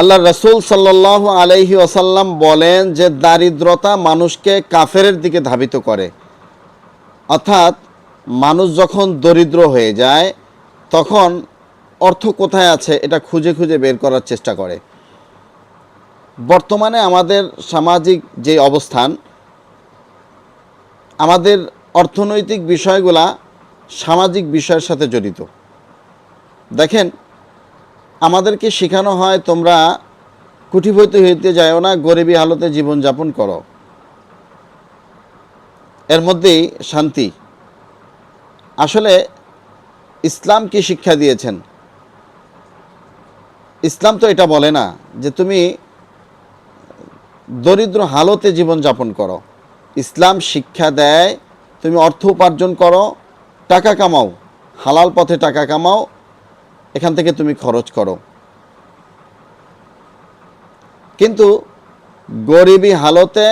আল্লাহ রসুল সাল্লাহ আলহি ওসাল্লাম বলেন যে দারিদ্রতা মানুষকে কাফেরের দিকে ধাবিত করে। অর্থাৎ মানুষ যখন দরিদ্র হয়ে যায়, তখন অর্থ কোথায় আছে এটা খুঁজে খুঁজে বের করার চেষ্টা করে। বর্তমানে আমাদের সামাজিক যে অবস্থান, আমাদের অর্থনৈতিক বিষয়গুলা সামাজিক বিষয়ের সাথে জড়িত। দেখেন আমাদেরকে শেখানো হয় তোমরা কুটিপতি হইতে যাও না, গরিবী হালতে জীবনযাপন করো। এর মধ্যেই শান্তি। আসলে ইসলাম কি শিক্ষা দিয়েছেন? ইসলাম তো এটা বলে না যে তুমি দরিদ্র হালতে জীবনযাপন করো। ইসলাম শিক্ষা দেয়, তুমি অর্থ উপার্জন করো, টাকা কামাও, হালাল পথে টাকা কামাও এখান থেকে তুমি খরচ করো। কিন্তু গরিবী হালতে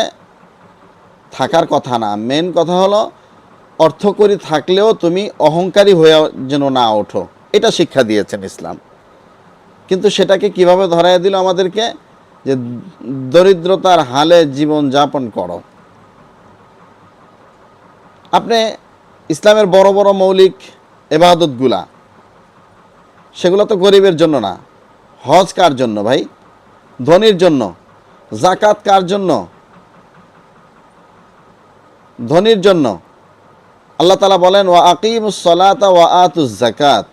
থাকার কথা না। মেন কথা হলো, অর্থ করি থাকলেও তুমি অহংকারী হয়ে যেন না ওঠো। এটা শিক্ষা দিয়েছেন ইসলাম। কিন্তু সেটাকে কীভাবে ধরাই দিল আমাদেরকে? যে দরিদ্রতার হালে জীবন যাপন করো। আপনি ইসলামের বড় বড় মৌলিক এবাদতগুলা সেগুলো তো গরিবের জন্য না। হজ কার জন্য ভাই? ধনির জন্য। জাকাত কার জন্য? ধনির জন্য। আল্লাহ তালা বলেন, ওয়া আকিম সলাত ওয়া আতুস জাকাত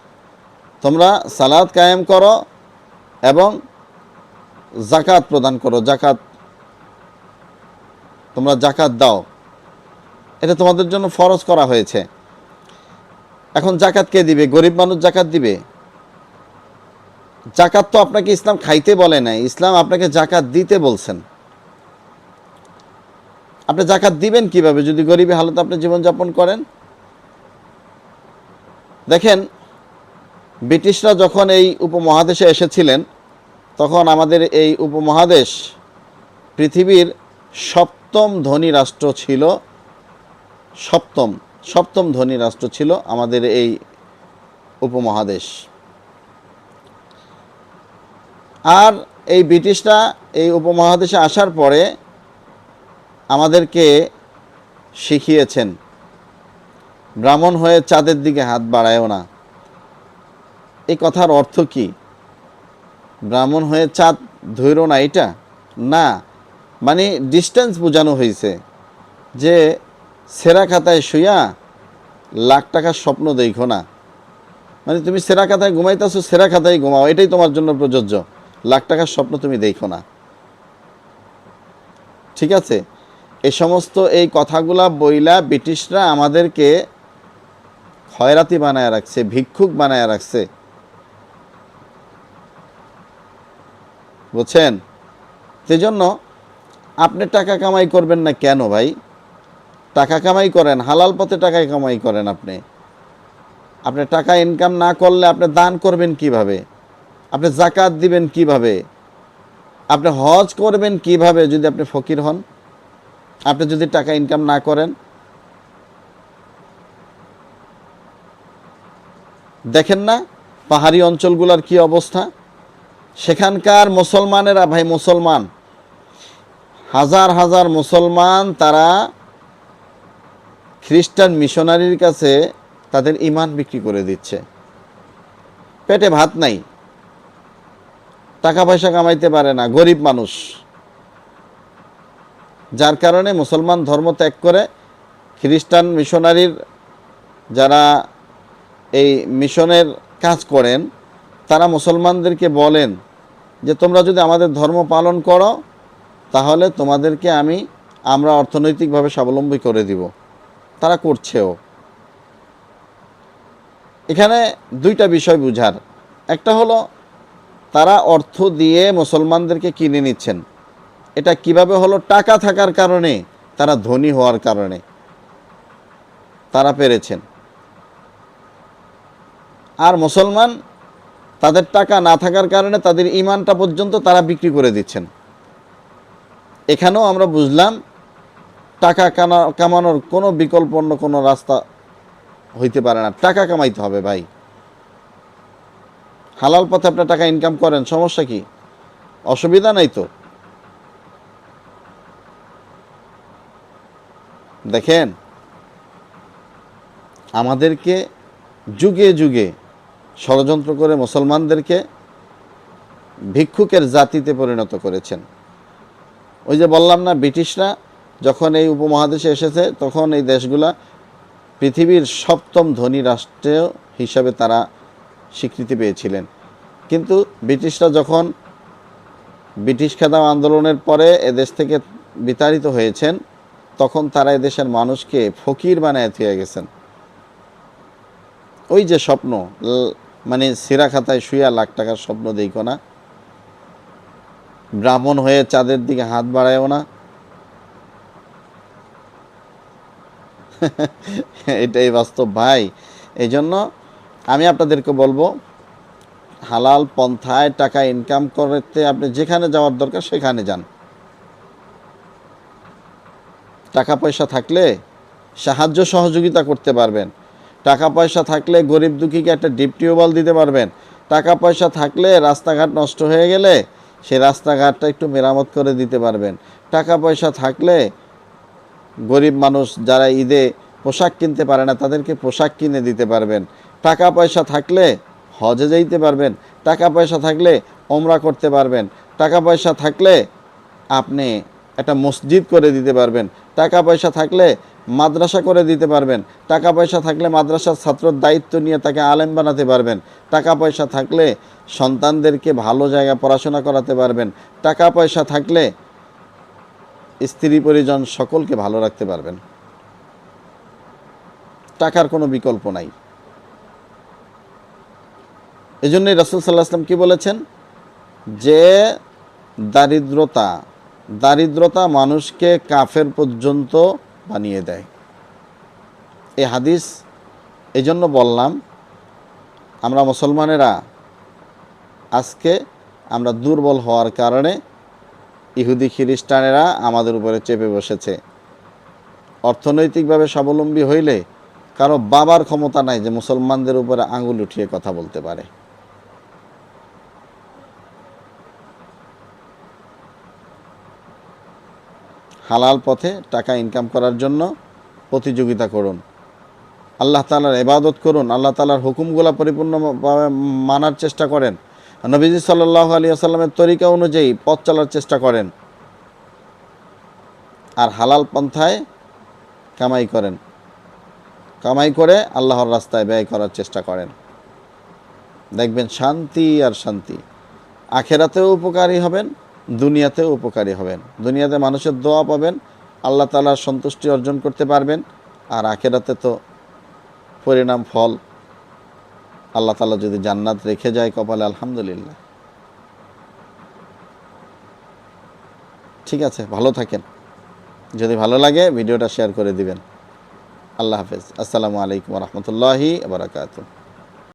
তোমরা সালাদ কায়েম করো এবং জাকাত প্রদান করো। জাকাত তোমরা জাকাত দাও। এটা তোমাদের জন্য ফরজ করা হয়েছে। এখন জাকাত কে দিবে? গরিব মানুষ জাকাত দিবে? জাকাত তো আপনাকে ইসলাম খাইতে বলে নাই, ইসলাম আপনাকে জাকাত দিতে বলছেন। আপনি জাকাত দিবেন কীভাবে? যদি গরিবী হালতে আপনি জীবনযাপন করেন। দেখেন, ব্রিটিশরা যখন এই উপমহাদেশে এসেছিলেন, তখন আমাদের এই উপমহাদেশ পৃথিবীর সপ্তম ধনী রাষ্ট্র ছিল, সপ্তম সপ্তম ধনী রাষ্ট্র ছিল আমাদের এই উপমহাদেশ। আর এই ব্রিটিশরা এই উপমহাদেশে আসার পরে আমাদেরকে শিখিয়েছেন, ব্রাহ্মণ হয়ে চাঁদের দিকে হাত বাড়ায়ও না। এই কথার অর্থ কি? ব্রাহ্মণ হয়ে চাঁদ ধৈর না এটা না মানে ডিস্টেন্স বোঝানো হয়েছে যে সেরা খাতায় শুইয়া লাখ টাকার স্বপ্ন দেখো না। মানে তুমি সেরা খাতায় ঘুমাইতেছো, সেরা খাতায় ঘুমাও, এটাই তোমার জন্য প্রযোজ্য। লাখ টাকার স্বপ্ন তুমি দেখো না। ঠিক আছে? এ সমস্ত এই কথাগুলা বইলা ব্রিটিশরা আমাদেরকে খয়রাতি বানায় রাখছে, ভিক্ষুক বানায় রাখছে। বুঝছেন? সেজন্য আপনি টাকা কামাই করবেন না কেন ভাই? টাকা কামাই করেন, হালাল পথে টাকা কামাই করেন আপনি। আপনি টাকা ইনকাম না করলে আপনি দান করবেন কীভাবে? আপনি জাকাত দিবেন কীভাবে? আপনি হজ করবেন কীভাবে যদি আপনি ফকির হন? আপনি যদি টাকা ইনকাম না করেন? দেখেন না পাহাড়ি অঞ্চলগুলোর কি অবস্থা? সেখানকার মুসলমানেরা, ভাই মুসলমান, হাজার হাজার মুসলমান তারা খ্রিস্টান মিশনারির কাছে তাদের ইমান বিক্রি করে দিচ্ছে। পেটে ভাত নাই। টাকা পয়সা কামাইতে পারে না, গরিব মানুষ। যার কারণে মুসলমান ধর্ম ত্যাগ করে খ্রিস্টান মিশনারির যারা এই মিশনের কাজ করেন, তারা মুসলমানদেরকে বলেন যে, তোমরা যদি আমাদের ধর্ম পালন করো, তাহলে তোমাদেরকে আমি, আমরা অর্থনৈতিকভাবে স্বাবলম্বী করে দিব। তারা করছেও। এখানে দুইটা বিষয় বুঝার। একটা হলো তারা অর্থ দিয়ে মুসলমানদেরকে কিনে নিচ্ছেন। এটা কীভাবে হলো? টাকা থাকার কারণে, তারা ধনী হওয়ার কারণে। তারা পেরেছেন। আর মুসলমান, তাদের টাকা না থাকার কারণে তাদের ইমানটা পর্যন্ত তারা বিক্রি করে দিচ্ছেন। এখানেও আমরা বুঝলাম, টাকা কামানোর কোনো বিকল্প অন্য কোনো রাস্তা হইতে পারে না। টাকা কামাইতে হবে ভাই। হালাল পথে আপনার টাকা ইনকাম করেন, সমস্যা কি? অসুবিধা নাই তো? দেখেন, আমাদেরকে যুগে যুগে ষড়যন্ত্র করে মুসলমানদেরকে ভিক্ষুকের জাতিতে পরিণত করেছেন। ওই যে বললাম না, ব্রিটিশরা যখন এই উপমহাদেশে এসেছে, তখন এই দেশগুলা পৃথিবীর সপ্তম ধনী রাষ্ট্র হিসাবে তারা স্বীকৃতি পেয়েছিলেন। কিন্তু ব্রিটিশরা যখন ব্রিটিশ খেদাম আন্দোলনের পরে এদেশ থেকে বিতাড়িত হয়েছেন, তখন তারা এদেশের মানুষকে ফকির বানায় থুয়ে গেছেন। ওই যে স্বপ্ন মানে সিরা খাতায় শুয়া লাখ টাকার স্বপ্ন দেখো না। ব্রাহ্মণ হয়ে চাঁদের দিকে হাত বাড়ায়ও না। এটাই বাস্তব ভাই। এই জন্য আমি আপনাদেরকে বলব, হালাল পন্থায় টাকা ইনকাম করতে আপনি যেখানে যাওয়ার দরকার সেখানে যান। টাকা পয়সা থাকলে সাহায্য সহযোগিতা করতে পারবেন। টাকা পয়সা থাকলে গরিব দুঃখীকে একটা ডিপ টিউবওয়েল দিতে পারবেন। টাকা পয়সা থাকলে রাস্তাঘাট নষ্ট হয়ে গেলে সেই রাস্তাঘাটটা একটু মেরামত করে দিতে পারবেন। টাকা পয়সা থাকলে গরিব মানুষ যারা ঈদে পোশাক কিনতে পারে না, তাদেরকে পোশাক কিনে দিতে পারবেন। টাকা পয়সা থাকলে হজে যাইতে পারবেন টাকা পয়সা থাকলে ওমরা করতে পারবেন টাকা পয়সা থাকলে আপনি একটা মসজিদ করে দিতে পারবেন টাকা পয়সা থাকলে মাদ্রাসা করে দিতে পারবেন টাকা পয়সা থাকলে মাদ্রাসার ছাত্রর দায়িত্ব নিয়ে তাকে আলেম বানাতে পারবেন টাকা পয়সা থাকলে সন্তানদেরকে ভালো জায়গা পড়াশোনা করাতে পারবেন টাকা পয়সা থাকলে স্ত্রী পরিজন সকলকে ভালো রাখতে পারবেন। টাকার কোনো বিকল্প নাই। এই জন্যই রসুল সাল্লাহ আসলাম কি বলেছেন? যে দারিদ্রতা দারিদ্রতা মানুষকে কাফের পর্যন্ত বানিয়ে দেয়। এই হাদিস এই জন্য বললাম, আমরা মুসলমানেরা আজকে আমরা দুর্বল হওয়ার কারণে ইহুদি খ্রিস্টানেরা আমাদের উপরে চেপে বসেছে। অর্থনৈতিকভাবে স্বাবলম্বী হইলে কারও বাবার ক্ষমতা নাই যে মুসলমানদের উপরে আঙুল উঠিয়ে কথা বলতে পারে। হালাল পথে টাকা ইনকাম করার জন্য প্রতিযোগিতা করুন। আল্লাহ তালার এবাদত করুন, আল্লাহ তালার হুকুমগুলা পরিপূর্ণভাবে মানার চেষ্টা করেন। নবীজি সাল্লাহ আলী আসাল্লামের তরিকা অনুযায়ী পথ চলার চেষ্টা করেন। আর হালাল পন্থায় কামাই করেন। কামাই করে আল্লাহর রাস্তায় ব্যয় করার চেষ্টা করেন। দেখবেন শান্তি আর শান্তি। আখেরাতেও উপকারী হবেন দুনিয়াতেও উপকারী হবেন। দুনিয়াতে মানুষের দোয়া পাবেন, আল্লাহ তালার সন্তুষ্টি অর্জন করতে পারবেন, আর আখেরাতে তো পরিণাম ফল আল্লাহ তালা যদি জান্নাত রেখে যায় কপালে, আলহামদুলিল্লাহ। ঠিক আছে, ভালো থাকেন। যদি ভালো লাগে ভিডিওটা শেয়ার করে দিবেন। আল্লাহ হাফেজ। আসসালামু আলাইকুম রহমতুল্লাহি বারাকাতুহ।